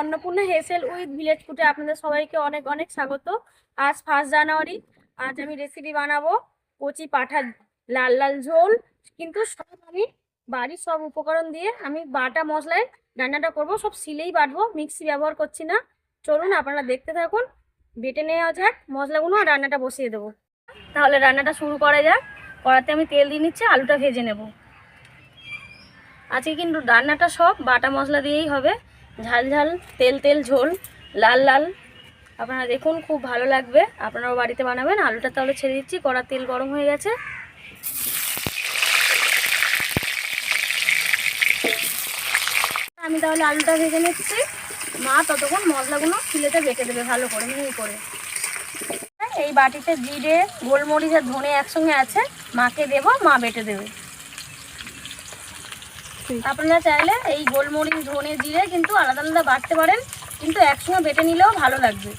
Annapurna হেসেল with village ফুটে আপনাদের সবাইকে অনেক অনেক স্বাগত। আজ ফার্স্ট জানুয়ারি, আজ আমি রেসিপি বানাবো কচি পাঠা লাল লাল ঝোল। কিন্তু সব আমি বাড়ির সব উপকরণ দিয়ে আমি বাটা মশলায় রান্নাটা করব, সব সিলেই বাটবো, মিক্সি ব্যবহার করছি না। চলুন আপনারা দেখতে থাকুন, বেটে নেওয়া যাক মশলাগুলো আর রান্নাটা বসিয়ে দেবো। তাহলে রান্নাটা শুরু করা যাক। কড়াতে আমি তেল দিয়ে নিচ্ছি, আলুটা ভেজে নেব। আজকে কিন্তু রান্নাটা সব বাটা মশলা দিয়েই হবে। ঝাল ঝাল, তেল তেল, ঝোল, লাল লাল। আপনারা দেখুন, খুব ভালো লাগবে। আপনারাও বাড়িতে বানাবেন। আলুটা তাহলে ছেড়ে দিচ্ছি, কড়া তেল গরম হয়ে গেছে। আমি তাহলে আলুটা ভেজে নিচ্ছি। মা ততক্ষণ মশলাগুলো সিলেতে বেটে দেবে ভালো করে, মিহি করে। এই বাটিতে জিরে, গোলমরিচ আর ধনে একসঙ্গে আছে, মাকে দেবো, মা বেটে দেবে। আপনারা চাইলে এই গোলমরিচ ধনে জিরে কিন্তু আলাদা আলাদা বাটতে পারেন কিন্তু একসঙ্গে বেটে নিলেও ভালো লাগবে।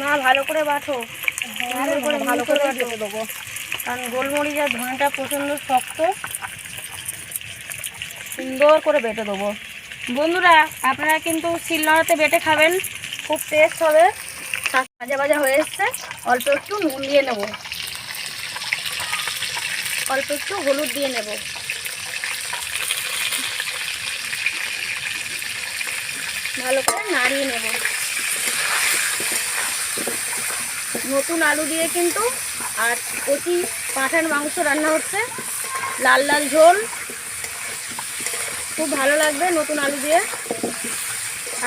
না ভালো করে বাটো। ভালো করে ভালো করে বেটে দেবো। কারণ গোলমরিচ আর ধনেটা প্রচণ্ড শক্ত। সুন্দর করে বেটে দেবো। বন্ধুরা, আপনারা কিন্তু শিলনোড়াতে বেটে খাবেন। খুব টেস্ট হবে। ভাজা ভাজা হয়ে এসছে। অল্প একটু নুন দিয়ে নেব। অল্প একটু হলুদ দিয়ে নেব। ভালো করে নাড়িয়ে নেব। নতুন আলু দিয়ে কিন্তু আর কচি পাঁঠার মাংস রান্না হচ্ছে। লাল লাল ঝোল। খুব ভালো লাগবে নতুন আলু দিয়ে।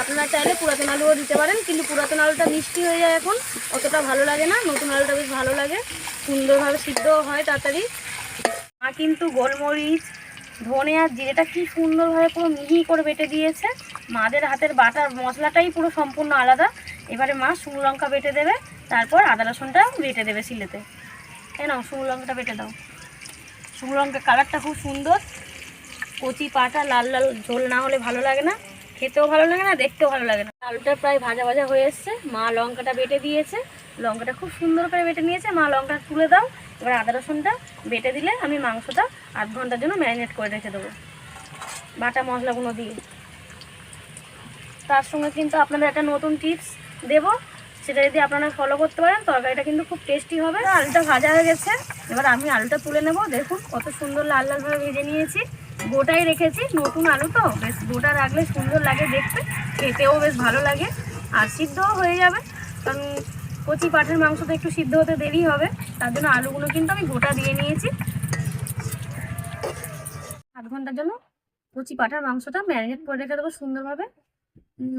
আপনারা চাইলে পুরাতন আলুও দিতে পারেন, কিন্তু পুরাতন আলুটা মিষ্টি হয়ে যায় এখন, অতটা ভালো লাগে না। নতুন আলুটা বেশ ভালো লাগে, সুন্দরভাবে সিদ্ধও হয় তাড়াতাড়ি। মা কিন্তু গোলমরিচ, ধনে আর জিরেটা কি সুন্দরভাবে পুরো মিহি করে বেটে দিয়েছে। মাদের হাতের বাটার মশলাটাই পুরো সম্পূর্ণ আলাদা। এবারে মা শুকনো লঙ্কা বেটে দেবে, তারপর আদা রসুনটা বেটে দেবে সিলেতে কেন শুকনো লঙ্কাটা বেটে দাও। শুকনো লঙ্কার কালারটা খুব সুন্দর। কচি পাটা লাল লাল ঝোল না হলে ভালো লাগে না। খেতেও ভালো লাগে না, দেখতেও ভালো লাগে না। আলুটা প্রায় ভাজা ভাজা হয়ে এসছে। মা লঙ্কাটা বেটে দিয়েছে। লঙ্কাটা খুব সুন্দর করে বেটে নিয়েছে। মা লঙ্কা তুলে দাও। এবার আদা রসুনটা বেটে দিলে আমি মাংসটা আধ ঘণ্টার জন্য ম্যারিনেট করে রেখে দেবো। বাটা মশলাগুলো দিয়ে। তার সঙ্গে কিন্তু আপনাদের একটা নতুন টিপস দেবো। সেটা যদি আপনারা ফলো করতে পারেন, তরকারিটা কিন্তু খুব টেস্টি হবে। আলুটা ভাজা হয়ে গেছে। এবার আমি আলুটা তুলে নেব। দেখুন কত সুন্দর লাল লালভাবে ভেজে নিয়েছি। গোটাই রেখেছি, নতুন আলু তো, বেশ গোটা রাখলে সুন্দর লাগে দেখতে, খেতেও বেশ ভালো লাগে, আর সিদ্ধও হয়ে যাবে। কারণ কচি পাঠের মাংস তো একটু সিদ্ধ হতে দেরি হবে, তার জন্য আলুগুলো কিন্তু আমি গোটা দিয়ে নিয়েছি। আধ ঘণ্টার জন্য কচি পাঠার মাংসটা ম্যারিনেট করে রেখে দেবো সুন্দরভাবে।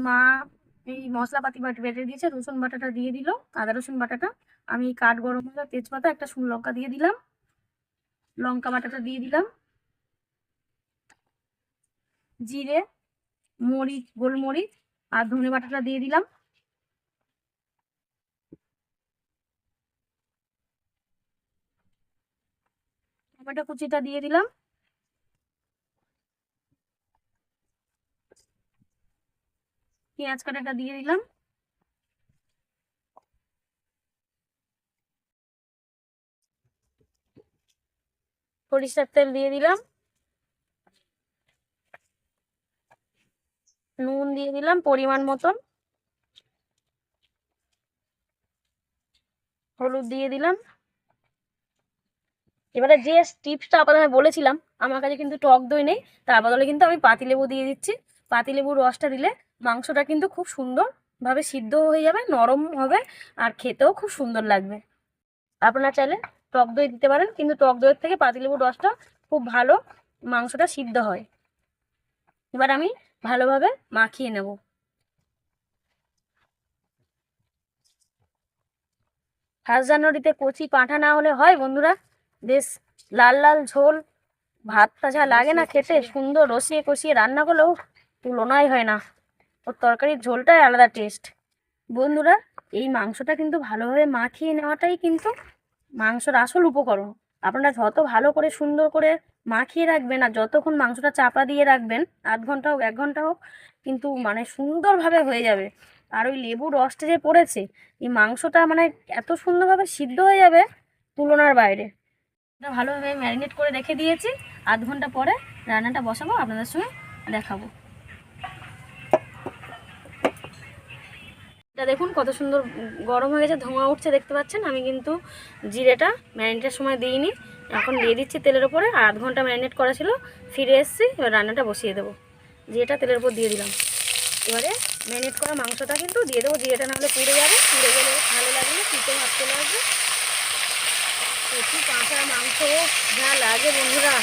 মা এই মশলাপাতি বাটি বেটে দিয়েছে, রসুন বাটাটা দিয়ে দিল, আদা রসুন বাটাটা। আমি কাঠ, গরম মশলা, তেজপাতা, একটা শুকনো লঙ্কা দিয়ে দিলাম। লঙ্কা বাটাটা দিয়ে দিলাম। জিরে, মরিচ, গোলমরিচ আর ধনে বাটাটা দিয়ে দিলাম। টমেটো কুচিটা দিয়ে দিলাম। পেঁয়াজ কাটাটা দিয়ে দিলাম। সরিষার তেল দিয়ে দিলাম। নুন দিয়ে দিলাম পরিমাণ মতন। হলুদ দিয়ে দিলাম। এবারে যে টিপসটা আপনাদের বলেছিলাম, আমার কাছে কিন্তু টক দই নেই তার বদলে কিন্তু আমি পাতিলেবু দিয়ে দিচ্ছি। পাতিলেবুর রসটা দিলে মাংসটা কিন্তু খুব সুন্দরভাবে সিদ্ধ হয়ে যাবে, নরম হবে আর খেতেও খুব সুন্দর লাগবে। আপনারা চাইলে টক দই দিতে পারেন, কিন্তু টক দইয়ের থেকে পাতিলেবুর রসটা খুব ভালো মাংসটা সিদ্ধ হয়। এবার আমি ভালোভাবে মাখিয়ে নেব। ফার্স্ট জানুয়ারিতে কচি পাঁঠা না হলে হয় বন্ধুরা? বেশ লাল লাল ঝোল ভাতটা যা লাগে না খেতে, সুন্দর রসিয়ে কষিয়ে রান্না করলেও তুলনাই হয় না। ওর তরকারির ঝোলটাই আলাদা টেস্ট বন্ধুরা, এই মাংসটা কিন্তু ভালোভাবে মাখিয়ে নেওয়াটাই কিন্তু মাংসর আসল উপকরণ। আপনারা যত ভালো করে সুন্দর করে মাখিয়ে রাখবেন আর যতক্ষণ মাংসটা চাপা দিয়ে রাখবেন, আধ ঘণ্টা হোক, এক ঘণ্টা হোক, কিন্তু মানে সুন্দরভাবে হয়ে যাবে। আর ওই লেবুর রসটা যে পড়েছে, এই মাংসটা মানে এত সুন্দরভাবে সিদ্ধ হয়ে যাবে তুলনার বাইরে। এটা ভালোভাবে ম্যারিনেট করে রেখে দিয়েছি। আধ ঘণ্টা পরে রান্নাটা বসাবো, আপনাদের সঙ্গে দেখাবো। এটা দেখুন কত সুন্দর গরম হয়ে গেছে, ধোঁয়া উঠছে, দেখতে পাচ্ছেন? আমি কিন্তু জিরেটা ম্যারিনেটের সময় দিইনি। এখন দিয়ে দিচ্ছি তেলের ওপরে আর আধ ঘণ্টা ম্যারিনেট করা ছিল। ফিরে এসেছি, এবার রান্নাটা বসিয়ে দেবো। জিরেটা তেলের ওপর দিয়ে দিলাম। এবারে ম্যারিনেট করা মাংসটা কিন্তু দিয়ে দেবো, জিরেটা নাহলে পুড়ে যাবে। পুড়ে গেলে ভালো লাগবে, পিঠে ভাত চলে আসবে কাঁচা মাংস যা লাগে বন্ধুরা।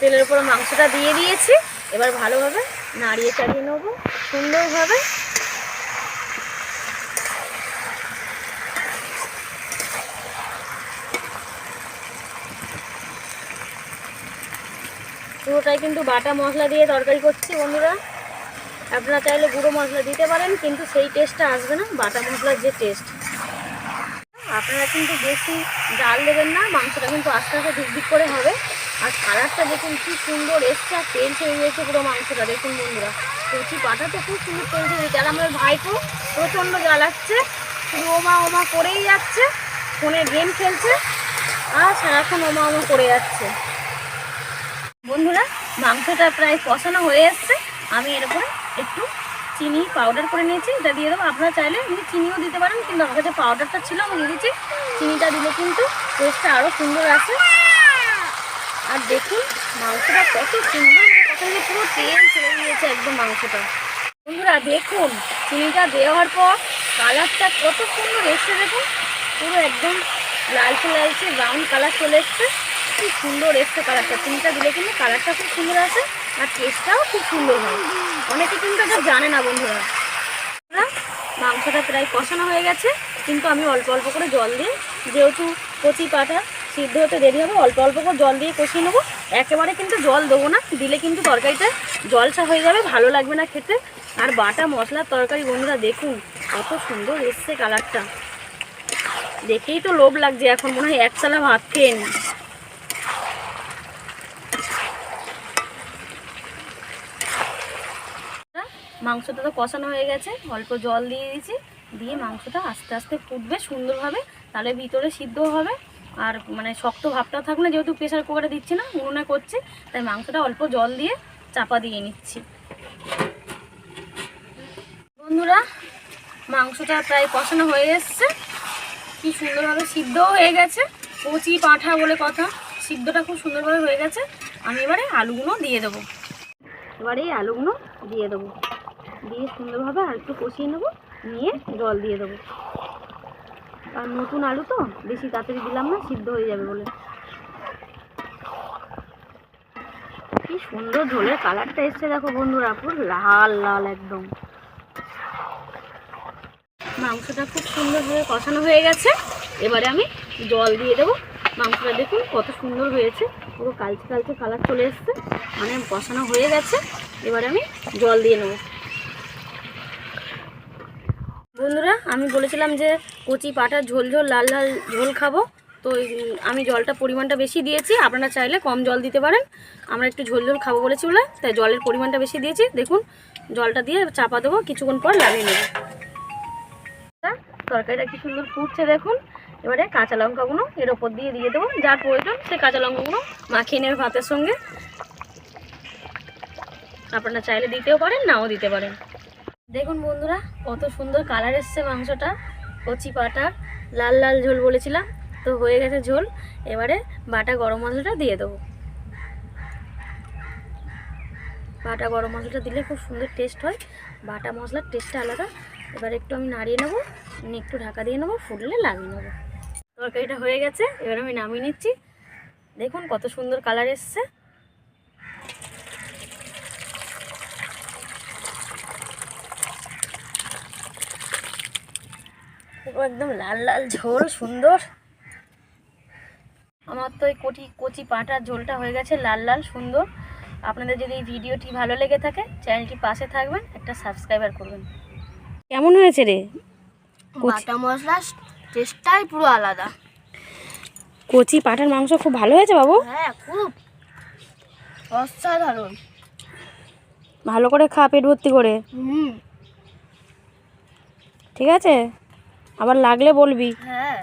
তেলের উপরে মাংসটা দিয়ে দিয়েছি। এবার ভালোভাবে নাড়িয়ে চাড়িয়ে নেব, সুন্দরভাবে। পুরোটাই কিন্তু বাটা মশলা দিয়ে তরকারি করছি বন্ধুরা। আপনারা চাইলে গুঁড়ো মশলা দিতে পারেন, কিন্তু সেই টেস্টটা আসবে না, বাটা মশলার যে টেস্ট আপনারা কিন্তু বেশি জাল দেবেন না, মাংসটা কিন্তু আস্তে আস্তে দিক করে হবে। আর কালারটা দেখুন কি সুন্দর এসছে, আর তেল ছেড়ে দিয়েছে পুরো মাংসটা, দেখুন বন্ধুরা। কচি পাটা তো খুব সুন্দর তেল ছেড়ে দিয়েছে আর আমার ভাইপো প্রচণ্ড জ্বালাচ্ছে শুধু ওমা ওমা করেই যাচ্ছে, ফোনে গেম খেলছে, আর সারাক্ষণ ওমা ওমা করে যাচ্ছে। বন্ধুরা, মাংসটা প্রায় কষানো হয়ে এসছে। আমি এর উপরে একটু চিনি পাউডার করে নিয়েছি, এটা দিয়ে দেবো। আপনারা চাইলে এমনি চিনিও দিতে পারেন, কিন্তু আমার কাছে পাউডারটা ছিল, আমি দিয়ে দিচ্ছি। চিনিটা দিলে কিন্তু টেস্টটা আরও সুন্দর আছে আর দেখুন, মাংসটা কত সুন্দর পুরো তেল ছেড়ে দিয়েছে একদম মাংসটা। বন্ধুরা, দেখুন, চিনিটা দেওয়ার পর কালারটা কত সুন্দর এসছে, দেখুন। পুরো একদম লালচে লালচে ব্রাউন কালার চলে এসছে। খুব সুন্দর এসছে কালারটা চিনিটা দিলে কিন্তু কালারটা খুব সুন্দর আসে আর টেস্টটাও খুব সুন্দর হয়। অনেকে কিন্তু এটা জানে না বন্ধুরা। বন্ধুরা, মাংসটা প্রায় কষানো হয়ে গেছে কিন্তু আমি অল্প অল্প করে জল দিয়ে যেহেতু কচি পাটা সিদ্ধ হতে দেরি হবে অল্প অল্প করে জল দিয়ে কষিয়ে নেব। একেবারে কিন্তু জল দেবো না দিলে কিন্তু তরকারিটা জলসা হয়ে যাবে ভালো লাগবে না খেতে। আর বাটা মশলার তরকারি বন্ধুরা দেখুন কত সুন্দর এসছে কালারটা দেখেই তো লোভ লাগছে এখন মনে হয় এক চালা ভাত খেয়ে নিই মাংসটা তো কষানো হয়ে গেছে। অল্প জল দিয়ে দিয়েছি। দিয়ে মাংসটা আস্তে আস্তে ফুটবে সুন্দরভাবে। তাহলে ভিতরে সিদ্ধ হবে। আর মানে শক্ত ভাবটা থাকলে যেহেতু প্রেশার কুকারে দিচ্ছি না, উনুনে করছি, তাই মাংসটা অল্প জল দিয়ে চাপা দিয়ে নিচ্ছি। বন্ধুরা, মাংসটা প্রায় কষানো হয়ে এসছে। কি সুন্দরভাবে সিদ্ধও হয়ে গেছে। কচি পাঁঠা বলে কথা। সিদ্ধটা খুব সুন্দরভাবে হয়ে গেছে। আমি এবারে আলুগুলো দিয়ে দেবো। এবারে আলুগুলো দিয়ে দেবো। দিয়ে সুন্দরভাবে আর একটু কষিয়ে নেব, নিয়ে জল দিয়ে দেবো। আর নতুন আলু তো, বেশি তাড়াতাড়ি দিলাম না, সিদ্ধ হয়ে যাবে বলে। কি সুন্দর ঝোলের কালারটা এসছে দেখো বন্ধুরা, পুরো লাল লাল একদম। মাংসটা খুব সুন্দরভাবে কষানো হয়ে গেছে। এবারে আমি জল দিয়ে দেবো। মাংসটা দেখুন কত সুন্দর হয়েছে, পুরো কালচে কালচে কালার চলে এসছে। মানে কষানো হয়ে গেছে। এবারে আমি জল দিয়ে নেব। বন্ধুরা, আমি বলেছিলাম যে কচি পাটার ঝোল ঝোল, লাল লাল ঝোল খাব। তো আমি জলটা পরিমাণটা বেশি দিয়েছি। আপনারা চাইলে কম জল দিতে পারেন। আমরা একটু ঝোল ঝোল খাব বলেছি বলে, তাই জলের পরিমাণটা বেশি দিয়েছি। দেখুন, জলটা দিয়ে চাপা দেবো, কিছুক্ষণ পর লাগিয়ে নেব। তরকারিটা কি সুন্দর ফুটছে দেখুন। এবারে কাঁচা লঙ্কাগুলো এর ওপর দিয়ে দিয়ে দেবো। যার প্রয়োজন, সে কাঁচা লঙ্কাগুলো মাখিয়ে নেবে ভাতের সঙ্গে। আপনারা চাইলে দিতেও পারেন, নাও দিতে পারেন। দেখুন বন্ধুরা, কত সুন্দর কালার এসছে মাংসটা। কচি পাটা, লাল লাল ঝোল বলেছিলাম, তো হয়ে গেছে ঝোল। এবারে বাটা গরম মশলাটা দিয়ে দেবো। বাটা গরম মশলাটা দিলে খুব সুন্দর টেস্ট হয়। বাটা মশলার টেস্টটা আলাদা। এবার একটু আমি নাড়িয়ে নেব একটু ঢাকা দিয়ে নেব, ফুটলে লাগিয়ে নেব। তরকারিটা হয়ে গেছে, এবার আমি নামিয়ে নিচ্ছি। দেখুন কত সুন্দর কালার এসছে। পুরো একদম লাল লাল ঝোল সুন্দর। আমার তো এই কচি কচি পাটার ঝোলটা হয়ে গেছে লাল লাল সুন্দর। আপনাদের যদি এই ভিডিওটি ভালো লেগে থাকে চ্যানেলটি পাশে থাকবেন একটা সাবস্ক্রাইবার করবেন। কেমন হয়েছে রে? বাটা মশলা টেস্টটাই পুরো আলাদা। কচি পাটার মাংস খুব ভালো হয়েছে বাবু? হ্যাঁ খুব। অসাধারণ। ভালো করে খা পেট ভর্তি করে। হুম। ঠিক আছে? আবার লাগলে বলবি। হ্যাঁ।